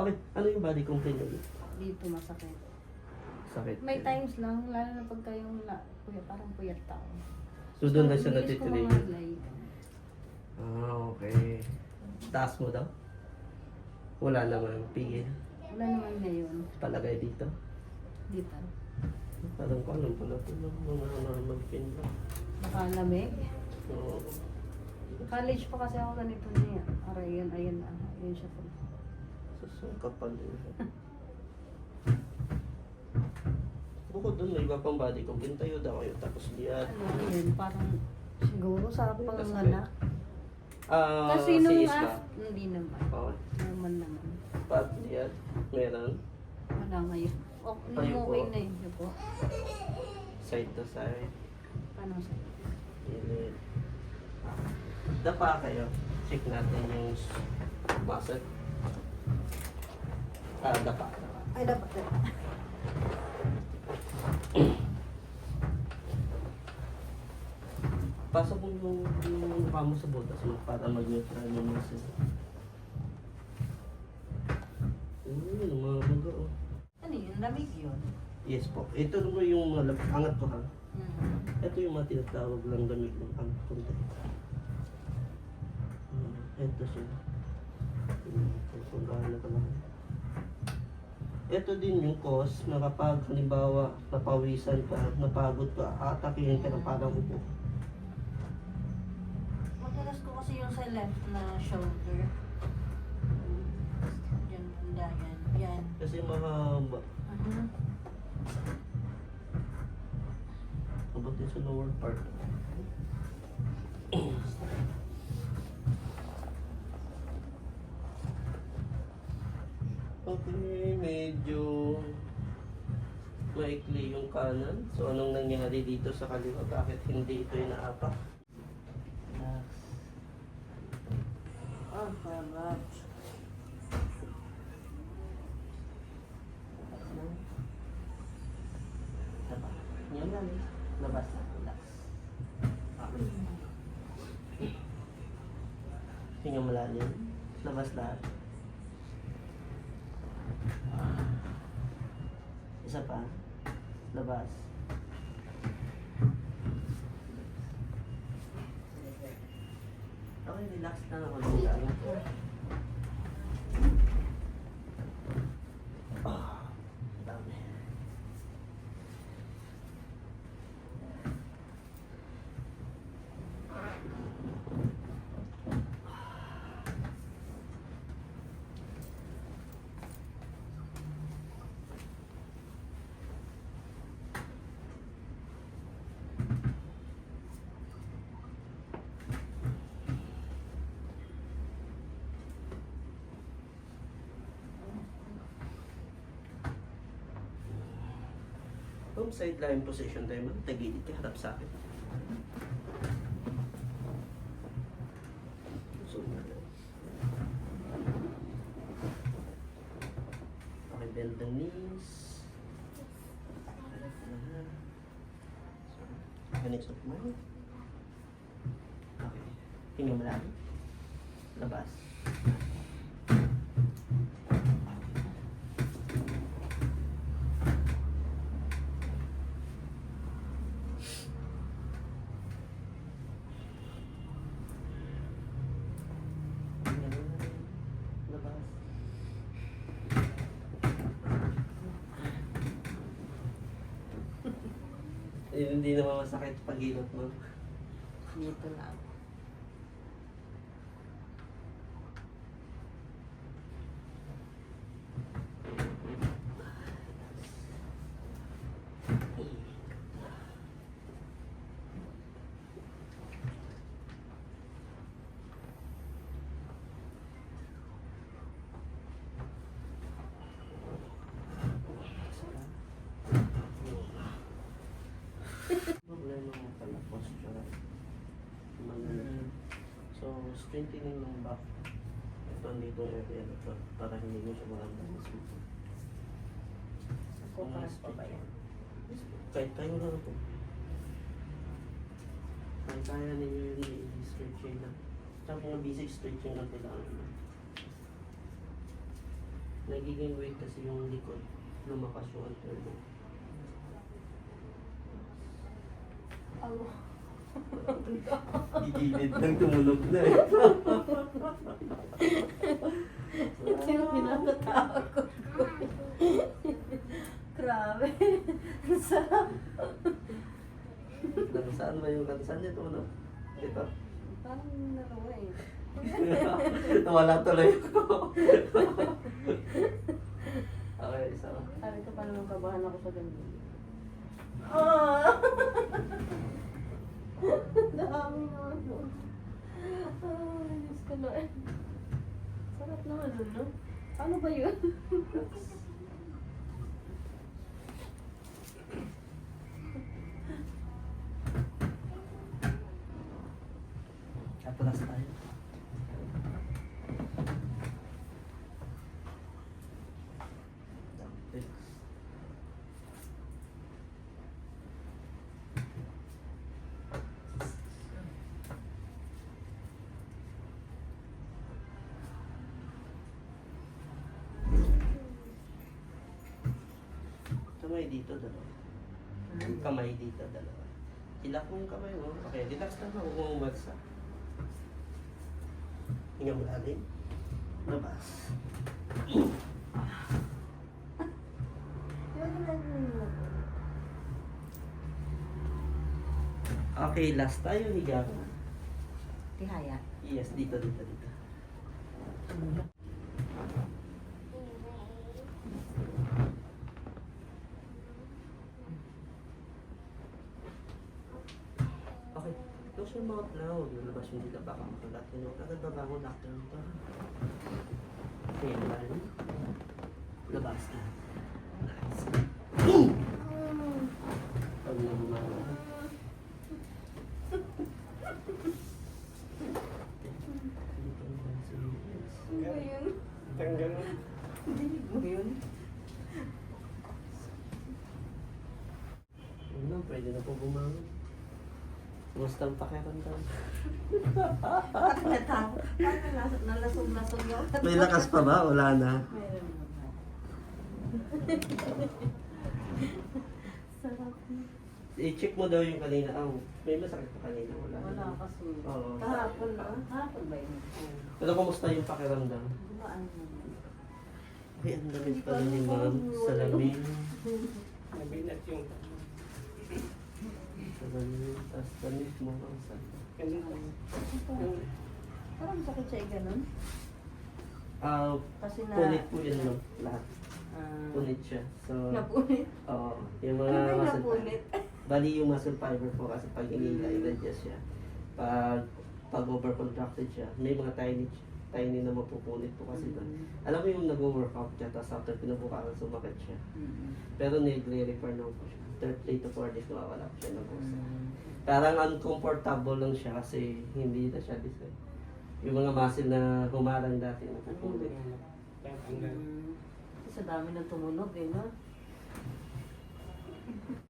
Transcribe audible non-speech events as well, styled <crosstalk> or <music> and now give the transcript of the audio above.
Okay, ano yung body complaint nyo? Dito masakit. Sakit. May times lang, lalo na pagka yung la, kuya, parang puyat tao. So doon na siya bilis ko. Ah, okay. Taas mo daw? Wala naman pigil. Wala naman ngayon. Palagay dito. Dito. Parang ko alam pala ito ng mga pain lang. Nakalamig. Oo. College pa kasi ako ganito niya. Aray, yan, ayan na. Ayan siya po. Kapal din siya. Bukod doon, may iba pang body complaint. Tayo daw kayo. Tapos diyan. Ano yun, parang siguro sa May panganganak. Ah, Kasi si Isla. hindi naman. Oo. Normal naman. Pat diyan. Meron. Wala ngayon. O, Tayo nung po. okay na yun. Yun po. Side to side. Paano sa Gilid. Dapa kayo. Check natin yung muscle. Ah, dapa. dapa. Ay, dapat. Pasok mo yung, yung mukha mo sa butas mo para mag-neutral yung muscle. Mm, lumabaga oh. Ano yun? Lamig yun. Yes po. Ito naman yung mga lab- angat ko ha. Mm. Ito yung mga tinatawag lang damit ng ang konti. Hmm, ito siya. Hmm, kung gaano ka lang. Ito din yung cause na kapag halimbawa napawisan ka, napagod ka, atakihin ka ng parang upo. Madalas ko kasi yung sa left na shoulder. Yan, banda yan. Yan. Kasi mahaba. Abot din sa lower part. Okay, medyo maikli yung kanan. So, anong nangyari dito sa kaliwa? Bakit hindi ito inaapak? Relax. Labas. Yan lang. Labas na. Relax. Hinga malalim. Labas lahat. Isa pa. Labas. Okay, relax na naman. Ah, dami. Home sideline position tayo mo. Tagilid ka, harap sa akin. Lang. Okay, bend the knees. Hands of mind. Okay. Hinga malalim. Labas. Hinga malalim. Labas. Eh, hindi naman masakit pag hilot mo. Dito lang. Problema mo pala, posture. Mag- So, strengthening ng back. Ito, dito yung area na to, para hindi mo siya maramdaman. Kukaras pa ba yan? Kahit tayo lang ito. Kahit kaya ninyo yung i-stretching lang. Tsaka mga basic stretching lang kailangan mo. Nagiging weak kasi yung likod. Lumakas yung alternate. Alo. Gigilid ng tumunog na eh. Ito yung pinakatakot ko. Grabe. Ang sarap. Saan ba yung saan niya tumunog? Ito. Parang nalawa eh. <laughs> Nawala tuloy ako. okay, isa pa. Sabi ko pa naman kabahan ako sa ganun. <laughs> Ah! <laughs> Dami naman doon. Ay, Diyos ko na. Sarap naman nun, no? Ano ba yun? Atras tayo. Kamay dito, dalawa. Kamay dito, dalawa. Hilak mo yung kamay mo. Okay, relax lang ako kung umagsak. Hinga mo lalim. Labas. Okay, last tayo. Higa ka. Tihaya. Yes, dito, dito, dito. Okay. Close your mouth now. Huwag mo labas yung dila. Baka makalat yun. Huwag agad babangon after ito. Okay, lalim. Labas na. Nice. Pag. Ano ba yun? Lang, pwede na po bumangon. Kumusta ang pakiramdam? Bakit natakot? Bakit nalas- nalasog-lasog yun? May lakas pa ba? Wala na. Meron naman. Sarap. I-check mo daw yung kanina. Ah, may masakit pa kanina. Wala. Wala kasi. Oo. Kahapon na. Kahapon ba yun? Pero kumusta yung pakiramdam? Gumaan naman. Ay, ang lamig pala ni ma'am. Salamin. <laughs> Nabinat yung Salamin. Tapos damit mo. Ang ganun. Parang sakit siya eh, ganun. Ah, Kasi na... punit po yun no? Lahat. Ah, Punit siya. So, napunit. oo. yung Ano mga ba yung muscle napunit? Bali yung muscle fiber po kasi pag inila, i-adjust siya. Pag, pag overcontracted siya, may mga tiny tiny na mapupunit po kasi doon. Alam mo yung nag-workout siya, tapos after pinubukasan sumakit siya. Mm. Pero nagre-repair na po siya. 3 to 4 days nawawala po siya ng pusa. Mm. Parang uncomfortable lang siya kasi hindi na siya design. Yung mga muscle na humarang dati Ano napupunit. yun? Tanggal. Mm. Sa dami ng tumunog eh, no?